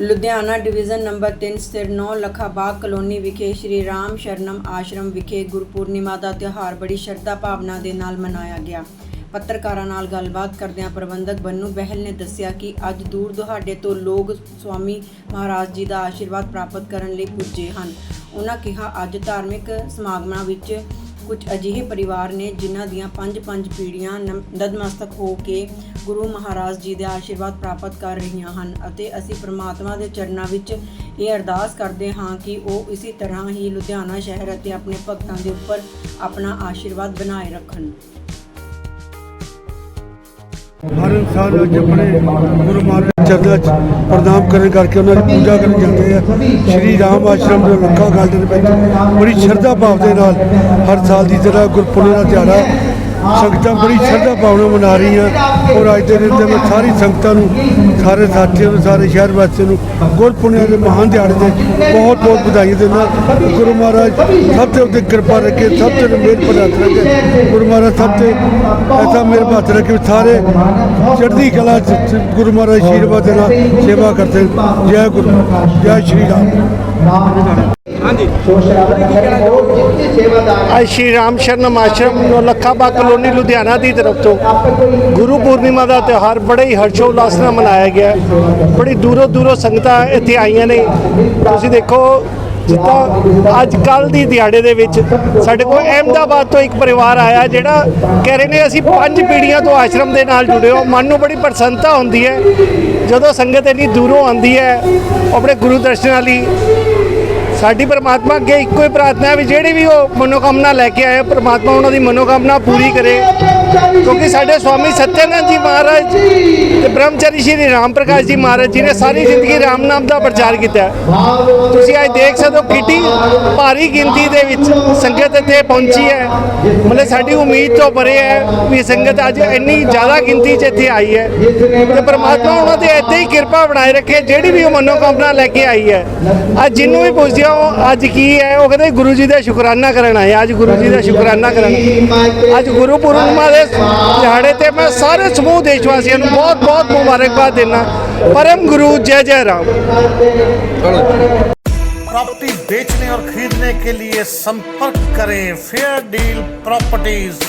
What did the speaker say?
Ludhiana division number 3 ਸਥਿਰ 9 ਲੱਖਾ ਬਾਗ colony ਵਿਖੇ ਸ਼੍ਰੀ ਰਾਮ ਸ਼ਰਨਮ ਆਸ਼ਰਮ ਵਿਖੇ ਗੁਰਪੂਰਨਿਮਾ ਦਾ ਤਿਉਹਾਰ ਬੜੀ ਸ਼ਰਧਾ ਭਾਵਨਾ ਦੇ ਨਾਲ ਮਨਾਇਆ ਗਿਆ। ਪੱਤਰਕਾਰਾਂ ਨਾਲ ਗੱਲਬਾਤ ਕਰਦਿਆਂ ਪ੍ਰਬੰਧਕ ਬੰਨੂ ਬਹਿਲ ਨੇ ਦੱਸਿਆ ਕਿ ਅੱਜ ਦੂਰ ਦੁਹਾਡੇ ਤੋਂ ਲੋਕ ਸਵਾਮੀ ਮਹਾਰਾਜ ਜੀ ਦਾ ਆਸ਼ੀਰਵਾਦ ਪ੍ਰਾਪਤ ਕਰਨ ਲਈ ਪੁੱਜੇ ਹਨ। ਉਹਨਾਂ ਕਿਹਾ, ਅੱਜ ਧਾਰਮਿਕ ਸਮਾਗਮਾਂ ਵਿੱਚ ਕੁਝ ਅਜਿਹੇ ਪਰਿਵਾਰ ਨੇ ਜਿਨ੍ਹਾਂ ਦੀਆਂ ਪੰਜ-ਪੰਜ ਪੀੜ੍ਹੀਆਂ ਨਮ- ਨਤਮਸਤਕ ਹੋ ਕੇ ਗੁਰੂ ਮਹਾਰਾਜ ਜੀ ਦੇ ਆਸ਼ੀਰਵਾਦ ਪ੍ਰਾਪਤ ਕਰ ਰਹੀਆਂ ਹਨ ਅਤੇ ਅਸੀਂ ਪ੍ਰਮਾਤਮਾ ਦੇ ਚਰਨਾਂ ਵਿੱਚ ਇਹ ਅਰਦਾਸ ਕਰਦੇ ਹਾਂ ਕਿ ਉਹ ਇਸੇ ਤਰ੍ਹਾਂ ਹੀ ਲੁਧਿਆਣਾ ਸ਼ਹਿਰ ਅਤੇ ਆਪਣੇ ਭਗਤਾਂ ਦੇ ਉੱਪਰ ਆਪਣਾ ਆਸ਼ੀਰਵਾਦ ਬਣਾਏ ਰੱਖਣ। ਹਰ ਇਨਸਾਨ ਅੱਜ ਆਪਣੇ ਗੁਰੂ ਮਹਾਰਾਜ ਚਰਨਾਂ 'ਚ ਪ੍ਰਣਾਮ ਕਰਨ ਕਰਕੇ ਉਹਨਾਂ ਦੀ ਪੂਜਾ ਕਰਨ ਜਾਂਦੇ ਆ। ਸ਼੍ਰੀ ਰਾਮ ਆਸ਼ਰਮ ਦੇ ਲੱਖਾਂ ਗਾਰਡਨ ਵਿੱਚ ਬੜੀ ਸ਼ਰਧਾ ਭਾਵ ਦੇ ਨਾਲ ਹਰ ਸਾਲ ਦੀ ਤਰ੍ਹਾਂ ਗੁਰਪੁਰਬ ਦਾ ਦਿਹਾੜਾ ਸੰਗਤਾਂ ਬੜੀ ਸ਼ਰਧਾ ਭਾਵਨਾ ਮਨਾ ਰਹੀਆਂ ਔਰ ਅੱਜ ਦੇ ਦਿਨ ਦੇ ਮੈਂ ਸਾਰੀ ਸੰਗਤਾਂ ਨੂੰ, ਸਾਰੇ ਸਾਥੀਆਂ ਨੂੰ, ਸਾਰੇ ਸ਼ਹਿਰ ਵਾਸੀਆਂ ਨੂੰ ਗੁਰਪੁਰਬ ਦੇ ਮਹਾਨ ਦਿਹਾੜੇ ਦੇ ਬਹੁਤ ਬਹੁਤ ਵਧਾਈ ਦਿੰਦਾ ਗੁਰੂ ਮਹਾਰਾਜ ਸਭ ਤੇ ਉੱਤੇ ਕਿਰਪਾ ਰੱਖੇ, ਸਭ ਤੇ ਮੇਰ ਪ੍ਰਦਾਤ ਰੱਖੇ ਗੁਰੂ ਮਹਾਰਾਜ ਸਭ ਤੇ ਐਸਾ ਮਿਹਰ ਭਾਤ ਰੱਖੇ ਵੀ ਸਾਰੇ ਚੜ੍ਹਦੀ ਕਲਾ ਚ ਗੁਰੂ ਮਹਾਰਾਜ ਆਸ਼ੀਰਵਾਦ ਦੇ ਨਾਲ ਸੇਵਾ ਕਰਦੇ ਹਨ। ਜੈ ਗੁਰੂ, ਜੈ ਸ਼੍ਰੀ ਰਾਮ ਅੱਜ ਸ਼੍ਰੀ ਰਾਮ ਸ਼ਰਨਮ ਆਸ਼ਰਮ ਨੌਲੱਖਾ ਬਾਗ ਕਲੋਨੀ ਲੁਧਿਆਣਾ ਦੀ ਤਰਫ ਤੋਂ ਗੁਰੂ ਪੂਰਨਿਮਾ ਦਾ ਤਿਉਹਾਰ ਬੜੇ ਹੀ ਹਰਸ਼ੋਉਲਾਸ ਨਾਲ ਮਨਾਇਆ ਗਿਆ ਬੜੀ ਦੂਰੋਂ ਦੂਰੋਂ ਸੰਗਤਾਂ ਇੱਥੇ ਆਈਆਂ ਨੇ। ਤੁਸੀਂ ਦੇਖੋ, ਜਿੱਦਾਂ ਅੱਜ ਕੱਲ ਦੀ ਦਿਹਾੜੇ ਦੇ ਵਿੱਚ ਸਾਡੇ ਕੋਲ ਅਹਿਮਦਾਬਾਦ ਤੋਂ ਇੱਕ ਪਰਿਵਾਰ ਆਇਆ ਜਿਹੜਾ ਕਹਿ ਰਹੇ ਨੇ, ਅਸੀਂ ਪੰਜ ਪੀੜ੍ਹੀਆਂ ਤੋਂ ਆਸ਼ਰਮ ਦੇ ਨਾਲ ਜੁੜੇ ਹੋ। ਮਨ ਨੂੰ ਬੜੀ ਪ੍ਰਸੰਨਤਾ ਹੁੰਦੀ ਹੈ। ਜਦੋਂ ਸੰਗਤ ਇੰਨੀ ਦੂਰੋਂ ਆਉਂਦੀ ਹੈ ਆਪਣੇ ਗੁਰੂ ਦਰਸ਼ਨਾਂ ਲਈ ਸਾਡੀ ਪਰਮਾਤਮਾ ਅੱਗੇ ਇੱਕੋ ਹੀ ਪ੍ਰਾਰਥਨਾ ਹੈ ਵੀ ਜਿਹੜੀ ਵੀ ਉਹ ਮਨੋਕਾਮਨਾ ਲੈ ਕੇ ਆਏ, ਪਰਮਾਤਮਾ ਉਹਨਾਂ ਦੀ ਮਨੋਕਾਮਨਾ ਪੂਰੀ ਕਰੇ। ਕਿਉਂਕਿ ਸਾਡੇ ਸਵਾਮੀ ਸਤਿਆਨੰਦ ਜੀ ਮਹਾਰਾਜ ਤੇ ਬ੍ਰਹਮਚਾਰੀ ਸ਼੍ਰੀ ਰਾਮ ਪ੍ਰਕਾਸ਼ ਜੀ ਮਹਾਰਾਜ ਜੀ ਨੇ ਸਾਰੀ ਜ਼ਿੰਦਗੀ ਰਾਮ ਨਾਮ ਦਾ ਪ੍ਰਚਾਰ ਕੀਤਾ। ਤੁਸੀਂ ਅੱਜ ਦੇਖ ਸਕਦੇ ਹੋ ਕਿੰਨੀ ਭਾਰੀ ਗਿਣਤੀ ਦੇ ਵਿੱਚ ਸੰਗਤ ਇੱਥੇ ਪਹੁੰਚੀ ਹੈ। ਮਤਲਬ ਸਾਡੀ ਉਮੀਦ ਤੋਂ ਪਰੇ ਹੈ ਵੀ ਸੰਗਤ ਅੱਜ ਇੰਨੀ ਜ਼ਿਆਦਾ ਗਿਣਤੀ 'ਚ ਇੱਥੇ ਆਈ ਹੈ। ਤੇ ਪਰਮਾਤਮਾ ਉਹਨਾਂ ਤੇ ਏਦਾਂ ਹੀ ਕਿਰਪਾ ਬਣਾਏ ਰੱਖੇ ਜਿਹੜੀ ਵੀ ਉਹ ਮਨੋਕਾਮਨਾ ਲੈ ਕੇ ਆਈ ਹੈ। ਅੱਜ ਜਿਹਨੂੰ ਵੀ ਪੁੱਛਦੇ ਹੋ ਅੱਜ ਕੀ ਹੈ ਉਹ ਕਹਿੰਦੇ ਗੁਰੂ ਜੀ ਦਾ ਸ਼ੁਕਰਾਨਾ ਕਰਨ ਆਏ ਅੱਜ ਗੁਰੂ ਜੀ ਦਾ ਸ਼ੁਕਰਾਨਾ ਕਰਨ ਅੱਜ ਗੁਰੂ ਪੂਰਨਿਮਾ ਦੇ ਦਿਹਾੜੇ ਤੇ ਮੈਂ ਸਾਰੇ ਸਮੂਹ ਦੇਸ਼ ਵਾਸੀਆਂ ਨੂੰ ਬਹੁਤ ਬਹੁਤ ਮੁਬਾਰਕਬਾਦ ਦਿੰਦਾ ਪਰਮ ਗੁਰੂ ਜੈ ਜੈ ਰਾਮ प्रॉपर्टी बेचने और खरीदने के लिए संपर्क करें फेयर डील प्रॉपर्टीज